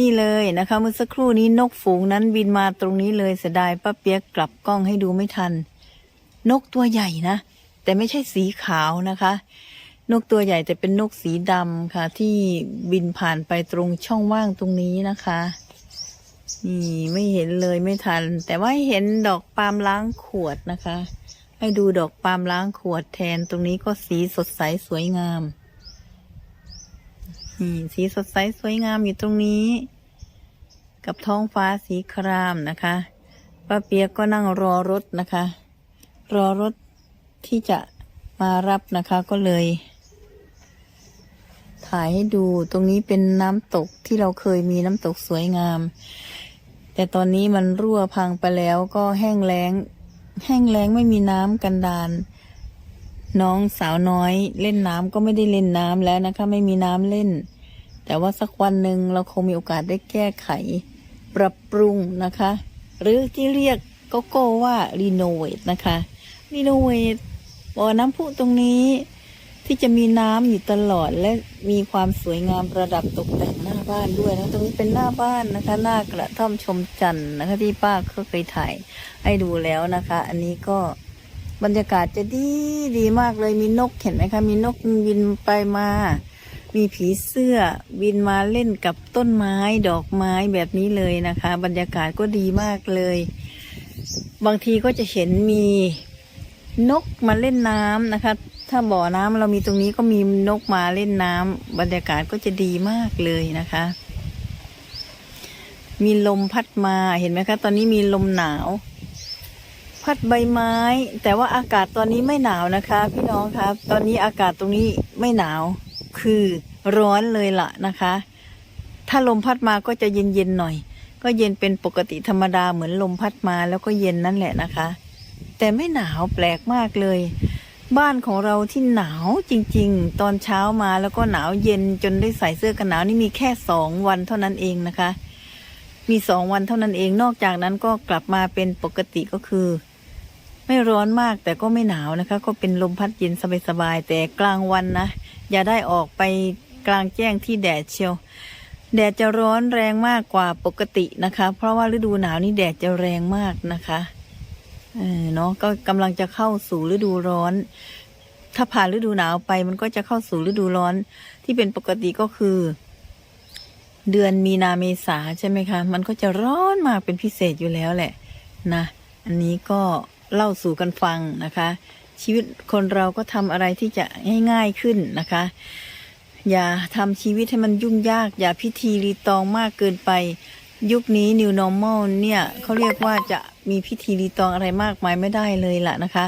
นี่เลยนะคะเมื่อสักครู่นี้นกฝูงนั้นบินมาตรงนี้เลยเสียดายป้าเปียกกลับกล้องให้ดูไม่ทัน นกตัวใหญ่นะ แต่ไม่ใช่สีขาวนะคะ นกตัวใหญ่แต่เป็นนกสีดำค่ะ ที่บินผ่านไปตรงช่องว่างตรงนี้นะคะนี่ไม่เห็นเลยไม่ทัน แต่ว่าเห็นดอกปาล์มล้างขวดนะคะ ให้ดูดอกปาล์มล้างขวดแทนตรงนี้ก็สีสดใสสวยงาม นี่สีสดใสสวยงามอยู่ตรงนี้ กับท้องฟ้าสีครามนะคะป้าเปียกก็นั่งรอรถนะคะ รอรถที่จะมารับนะคะก็เลย ถ่ายให้ดูตรงนี้เป็นน้ำตกที่เราเคยมีน้ำตกสวยงาม แต่ตอนนี้มันรั่วพังไปแล้วก็แห้งแล้ง แห้งแล้งไม่มีน้ำกันดาน น้องสาวน้อยเล่นน้ำก็ไม่ได้เล่นน้ำแล้วนะคะ ไม่มีน้ำเล่น แต่ว่าสักวันหนึ่งเราคงมีโอกาสได้แก้ไข ปรับปรุงนะคะ หรือที่เรียกก็โก้ว่ารีโนเวทนะคะรีโนเวทบ่อน้ำพุตรงนี้ ที่จะมีน้ำอยู่ตลอดและมีความสวยงามประดับตกแต่งหน้าบ้านด้วยนะตรงนี้เป็นหน้าบ้านนะคะ หน้ากระท่อมชมจันทร์นะคะที่ป้าก็เคยถ่ายให้ดูแล้วนะคะ อันนี้ก็ บรรยากาศจะดีดีมากเลยมีนกเห็นไหมคะ มีนกบินไปมา มีผีเสื้อบินมาเล่นกับต้นไม้ดอกไม้แบบนี้เลยนะคะ บรรยากาศก็ดีมากเลย บางทีก็จะเห็นมีนกมาเล่นน้ำนะคะ ถ้าบ่อน้ำเรามีตรงนี้ก็มีนกมาเล่นน้ำบรรยากาศก็จะดีมากเลยนะคะ มีลมพัดมาเห็นไหมคะ ตอนนี้มีลมหนาว พัดใบไม้ แต่ว่าอากาศตอนนี้ไม่หนาวนะคะ พี่น้องครับ ตอนนี้อากาศตรงนี้ไม่หนาว คือร้อนเลยล่ะนะคะ ถ้าลมพัดมาก็จะเย็นๆหน่อย ก็เย็นเป็นปกติธรรมดาเหมือนลมพัดมาแล้วก็เย็นนั่นแหละนะคะ แต่ไม่หนาวแปลกมากเลย บ้านของเราที่หนาวจริงๆ ตอนเช้ามาแล้วก็หนาวเย็นจนได้ใส่เสื้อกันหนาวนี่มีแค่สองวันเท่านั้นเองนะคะมีสองวันเท่านั้นเอง นอกจากนั้นก็กลับมาเป็นปกติก็คือ ไม่ร้อนมากแต่ก็ไม่หนาวนะคะ ก็เป็นลมพัดเย็นสบายๆแต่กลางวันนะ อย่าได้ออกไปกลางแจ้งที่แดดเชียว แดดจะร้อนแรงมากกว่าปกตินะคะ เพราะว่าฤดูหนาวนี่แดดจะแรงมากนะคะเออเนาะก็กำลังจะเข้าสู่ฤดูร้อน ถ้าผ่านฤดูหนาวไปมันก็จะเข้าสู่ฤดูร้อน ที่เป็นปกติก็คือ เดือนมีนาเมษาใช่ไหมคะ มันก็จะร้อนมากเป็นพิเศษอยู่แล้วแหละ นะ อันนี้ก็ เล่าสู่กันฟังนะคะ ชีวิตคนเราก็ทำอะไรที่จะง่ายขึ้นนะคะ อย่าทำชีวิตให้มันยุ่งยาก อย่าพิธีรีตองมากเกินไป ยุคนี้ new normal เนี่ยเขาเรียกว่าจะมีพิธีรีตองอะไรมากมายไม่ได้เลยล่ะนะคะ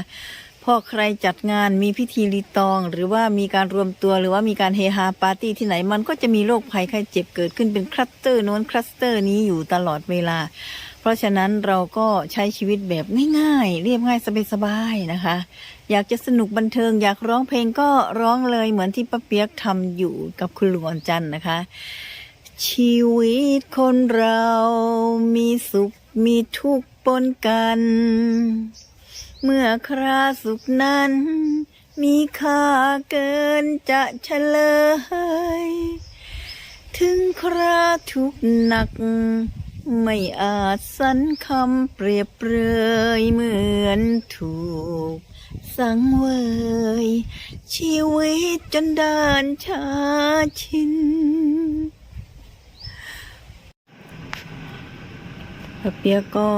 พอใครจัดงานมีพิธีรีตอง หรือว่ามีการรวมตัวหรือว่ามีการเฮฮาปาร์ตี้ที่ไหนมันก็จะมีโรคภัยไข้เจ็บเกิดขึ้นเป็นคลัสเตอร์โน้นคลัสเตอร์นี้อยู่ตลอดเวลา ราะฉะนั้นเราก็ใช้ชีวิตแบบง่ายๆ เรียบง่ายสบายๆนะคะ อยากจะสนุกบันเทิง อยากร้องเพลงก็ร้องเลยเหมือนที่ป้าเปียกทำอยู่กับคุณลุงอ่อนจันทร์นะคะ ชีวิตคนเรามีสุขมีทุกข์ปนกัน เมื่อคราสุขนั้น มีค่าเกินจะเฉลย ถึงคราทุกข์หนัก ไม่อาจสันคำเปรียบเปรยเหมือนถูก สังเวย ชีวิตจนเดินชาชินพระเปียกก็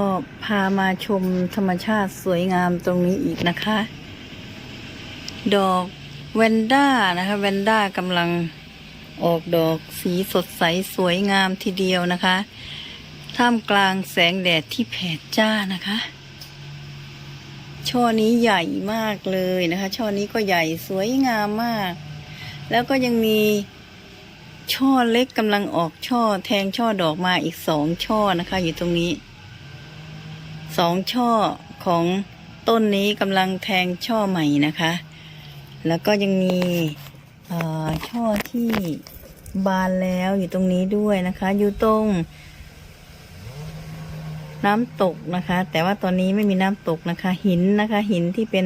พามาชมธรรมชาติสวยงามตรงนี้อีกนะคะ ดอกแวนด้านะคะแวนด้ากำลังออกดอกสีสดใสสวยงามทีเดียวนะคะ ท่ามกลางแสงแดดที่แผดจ้านะคะ ช่อนี้ใหญ่มากเลยนะคะ ช่อนี้ก็ใหญ่สวยงามมาก แล้วก็ยังมีช่อเล็กกำลังออกช่อแทงช่อดอกมาอีกสองช่อนะคะ อยู่ตรงนี้สองช่อของต้นนี้กำลังแทงช่อใหม่นะคะ แล้วก็ยังมีช่อช่อที่บานแล้วอยู่ตรงนี้ด้วยนะคะ อยู่ตรง น้ำตกนะคะ แต่ว่าตอนนี้ไม่มีน้ำตกนะคะ หินนะคะ หินที่เป็น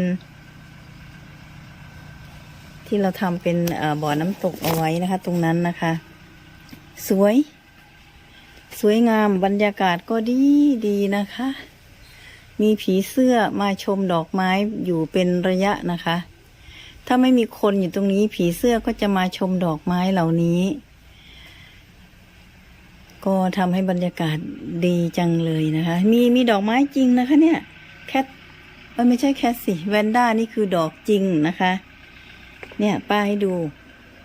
ที่เราทำเป็นบ่อน้ำตกเอาไว้นะคะ ตรงนั้นนะคะ สวย สวยงามบรรยากาศก็ดีดีนะคะ มีผีเสื้อมาชมดอกไม้อยู่เป็นระยะนะคะ ถ้าไม่มีคนอยู่ตรงนี้ผีเสื้อก็จะมาชมดอกไม้เหล่านี้ ก็ทำให้บรรยากาศดีจังเลยนะคะ มีมีดอกไม้จริงนะคะเนี่ย แคทไม่ใช่แคทสิแวนด้านี่คือดอกจริงนะคะ เนี่ยป้าให้ดู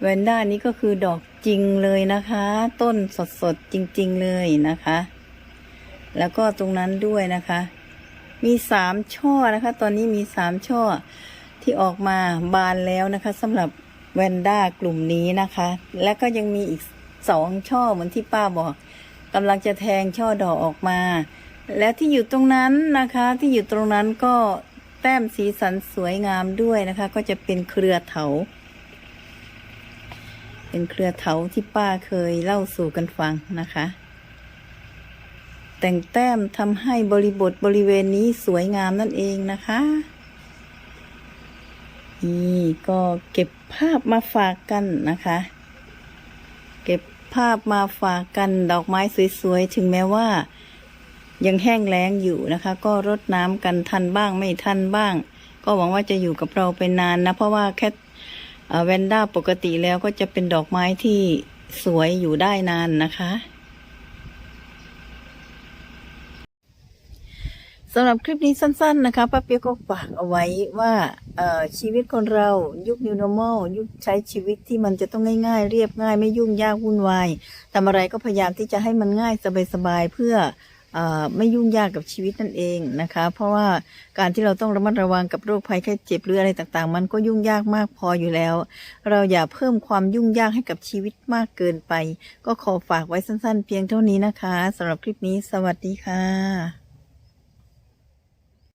แวนด้านี้ก็คือดอกจริงเลยนะคะ ต้นสดๆจริง ๆเลยนะคะ แล้วก็ตรงนั้นด้วยนะคะ มีสามช่อนะคะ ตอนนี้มีสามช่อที่ออกมาบานแล้วนะคะสำหรับแวนด้ากลุ่มนี้นะคะ และก็ยังมีอีก สองช่อเหมือนที่ป้าบอกกำลังจะแทงช่อดอกออกมา แล้วที่อยู่ตรงนั้นนะคะ ที่อยู่ตรงนั้นก็แต้มสีสันสวยงามด้วยนะคะ ก็จะเป็นเครือเถา เป็นเครือเถาที่ป้าเคยเล่าสู่กันฟังนะคะ แต่งแต้มทำให้บริบทบริเวณนี้สวยงามนั่นเองนะคะนี่ก็เก็บภาพมาฝากกันนะคะ เก็บภาพมาฝากกันดอกไม้สวยๆ ถึงแม้ว่า ยังแห้งแล้งอยู่นะคะ ก็รดน้ำกันทันบ้างไม่ทันบ้าง ก็หวังว่าจะอยู่กับเราไปนานนะ เพราะว่าแค่แวนด้าปกติแล้วก็จะเป็นดอกไม้ที่สวยอยู่ได้นานนะคะำหรับคลิปนี้สั้น ๆ นะคะป้าเปียกก็ฝากเอาไว้ว่าชีวิตคนเรายุค New Normal ยุคใช้ชีวิตที่มันจะต้องง่าย ๆ เรียบง่าย ไม่ยุ่งยากวุ่นวายทำอะไรก็พยายามที่จะให้มันง่ายสบายๆเพื่อเออไม่ยุ่งยากกับชีวิตนั่นเองนะคะ เพราะว่าการที่เราต้องระมัดระวังกับโรคภัยแค่เจ็บหรืออะไรต่างๆ มันก็ยุ่งยากมากพออยู่แล้ว เราอย่าเพิ่มความยุ่งยากให้กับชีวิตมากเกินไป ก็ขอฝากไว้สั้นๆ เพียงเท่านี้นะคะสำหรับคลิปนี้ สวัสดีค่ะ